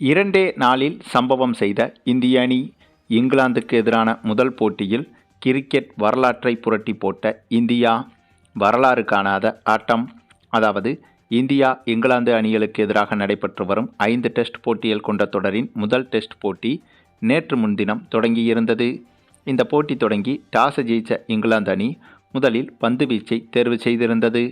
இரண்டே நாளில் சம்பவம் செய்த இந்திய அணி இங்கிலாந்துக்கு எதிரான முதல் போட்டியில் கிரிக்கெட் வரலாற்றை புரட்டி போட்ட இந்தியா வரலாறு காணாத ஆட்டம். அதாவது இந்தியா இங்கிலாந்து அணிகளுக்கு எதிராக நடைபெற்று வரும் ஐந்து டெஸ்ட் போட்டிகள் கொண்ட தொடரின் முதல் டெஸ்ட் போட்டி நேற்று முன்தினம் தொடங்கியிருந்தது. இந்த போட்டி தொடங்கி டாஸ் ஜெயித்த இங்கிலாந்து அணி முதலில் பந்து வீச்சை தேர்வு செய்திருந்தது.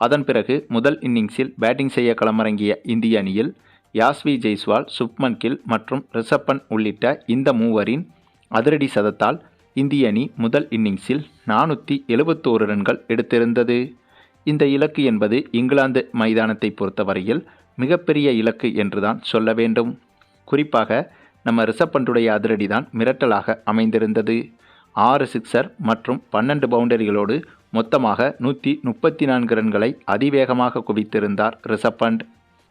அதன் பிறகு முதல் இன்னிங்ஸில் பேட்டிங் செய்ய களமிறங்கிய இந்திய அணியில் யாஸ்வி ஜெய்ஸ்வால் சுப்மன் கில் மற்றும் ரிஷப்பன் உள்ளிட்ட இந்த மூவரின் அதிரடி சதத்தால் இந்திய அணி முதல் இன்னிங்ஸில் நானூற்றி எழுபத்தோரு ரன்கள் எடுத்திருந்தது. இந்த இலக்கு என்பது இங்கிலாந்து மைதானத்தை பொறுத்தவரையில் மிகப்பெரிய இலக்கு என்றுதான் சொல்ல வேண்டும். குறிப்பாக நம்ம ரிஷப்பண்டுடைய அதிரடி தான் மிரட்டலாக அமைந்திருந்தது. ஆறு சிக்ஸர் மற்றும் பன்னெண்டு பவுண்டரிகளோடு மொத்தமாக நூற்றி முப்பத்தி நான்கு ரன்களை அதிவேகமாக குவித்திருந்தார் ரிஷப்பண்ட்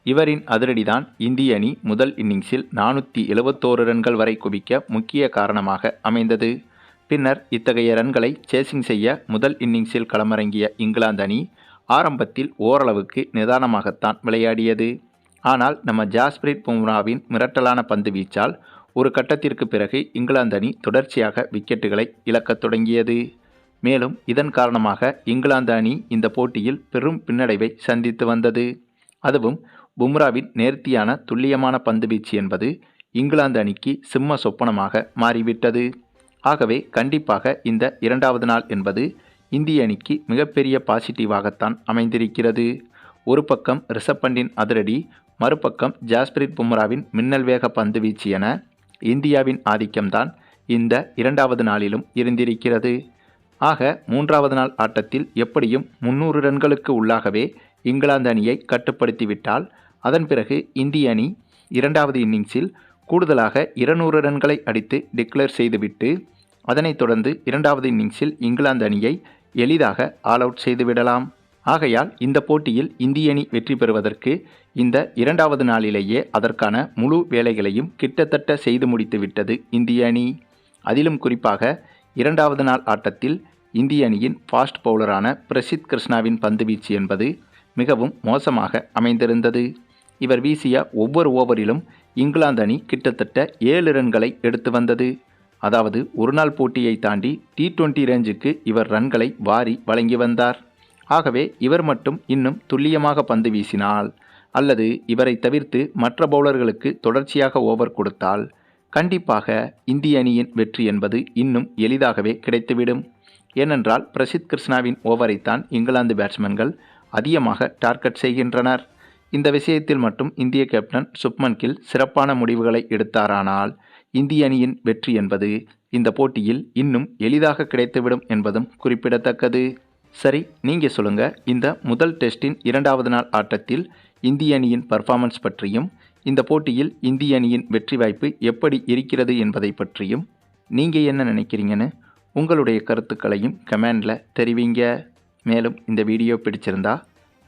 இவரின் அதிரடிதான் இந்திய அணி முதல் இன்னிங்ஸில் நானூற்றி எழுபத்தோரு ரன்கள் வரை குவிக்க முக்கிய காரணமாக அமைந்தது. பின்னர் இத்தகைய ரன்களை சேசிங் செய்ய முதல் இன்னிங்ஸில் களமிறங்கிய இங்கிலாந்து அணி ஆரம்பத்தில் ஓரளவுக்கு நிதானமாகத்தான் விளையாடியது. ஆனால் நம்ம ஜாஸ்பிரிட் பும்ராவின் மிரட்டலான பந்து வீச்சால் ஒரு கட்டத்திற்கு பிறகு இங்கிலாந்து அணி தொடர்ச்சியாக விக்கெட்டுகளை இழக்கத் தொடங்கியது. மேலும் இதன் காரணமாக இங்கிலாந்து அணி இந்த போட்டியில் பெரும் பின்னடைவை சந்தித்து வந்தது. அதுவும் பும்ராவின் நேர்த்தியான துல்லியமான பந்துவீச்சு என்பது இங்கிலாந்து அணிக்கு சிம்ம சொப்பனமாக மாறிவிட்டது. ஆகவே கண்டிப்பாக இந்த இரண்டாவது நாள் என்பது இந்திய அணிக்கு மிகப்பெரிய பாசிட்டிவாகத்தான் அமைந்திருக்கிறது. ஒரு பக்கம் ரிஷப் பண்டின் அதிரடி மறுபக்கம் ஜாஸ்பிரித் பும்ராவின் மின்னல் வேக பந்து வீச்சு என இந்தியாவின் ஆதிக்கம்தான் இந்த இரண்டாவது நாளிலும் இருந்திருக்கிறது. ஆக மூன்றாவது நாள் ஆட்டத்தில் எப்படியும் முன்னூறு ரன்களுக்கு உள்ளாகவே இங்கிலாந்து அணியை கட்டுப்படுத்திவிட்டால் அதன் பிறகு இந்திய அணி இரண்டாவது இன்னிங்ஸில் கூடுதலாக இருநூறு ரன்களை அடித்து டிக்ளேர் செய்துவிட்டு அதனைத் தொடர்ந்து இரண்டாவது இன்னிங்ஸில் இங்கிலாந்து அணியை எளிதாக ஆல் அவுட் செய்துவிடலாம். ஆகையால் இந்த போட்டியில் இந்திய அணி வெற்றி பெறுவதற்கு இந்த இரண்டாவது நாளிலேயே அதற்கான முழு வேலைகளையும் கிட்டத்தட்ட செய்து முடித்துவிட்டது இந்திய அணி. அதிலும் குறிப்பாக இரண்டாவது நாள் ஆட்டத்தில் இந்திய அணியின் ஃபாஸ்ட் பவுலரான பிரசித் கிருஷ்ணாவின் பந்துவீச்சு என்பது மிகவும் மோசமாக அமைந்திருந்தது. இவர் வீசிய ஒவ்வொரு ஓவரிலும் இங்கிலாந்து அணி கிட்டத்தட்ட ஏழு ரன்களை எடுத்து வந்தது. அதாவது ஒருநாள் போட்டியை தாண்டி டி டுவெண்ட்டி ரேஞ்சுக்கு இவர் ரன்களை வாரி வழங்கி வந்தார். ஆகவே இவர் மட்டும் இன்னும் துல்லியமாக பந்து வீசினால் அல்லது இவரை தவிர்த்து மற்ற பவுலர்களுக்கு தொடர்ச்சியாக ஓவர் கொடுத்தால் கண்டிப்பாக இந்திய அணியின் வெற்றி என்பது இன்னும் எளிதாகவே கிடைத்துவிடும். ஏனென்றால் பிரசித் கிருஷ்ணாவின் ஓவரைத்தான் இங்கிலாந்து பேட்ஸ்மேன்கள் அதிகமாக டார்கெட் செய்கின்றனர். இந்த விஷயத்தில் மட்டும் இந்திய கேப்டன் சுப்மன் கில் சிறப்பான முடிவுகளை எடுத்தாரானால் இந்திய அணியின் வெற்றி என்பது இந்த போட்டியில் இன்னும் எளிதாக கிடைத்துவிடும் என்பதும் குறிப்பிடத்தக்கது. சரி நீங்கள் சொல்லுங்கள் இந்த முதல் டெஸ்டின் இரண்டாவது நாள் ஆட்டத்தில் இந்திய அணியின் பர்ஃபார்மன்ஸ் பற்றியும் இந்த போட்டியில் இந்திய அணியின் வெற்றி வாய்ப்பு எப்படி இருக்கிறது என்பதை பற்றியும் நீங்கள் என்ன நினைக்கிறீங்கன்னு உங்களுடைய கருத்துக்களையும் கமெண்டில் தெரிவிங்க. மேலும் இந்த வீடியோ பிடிச்சிருந்தா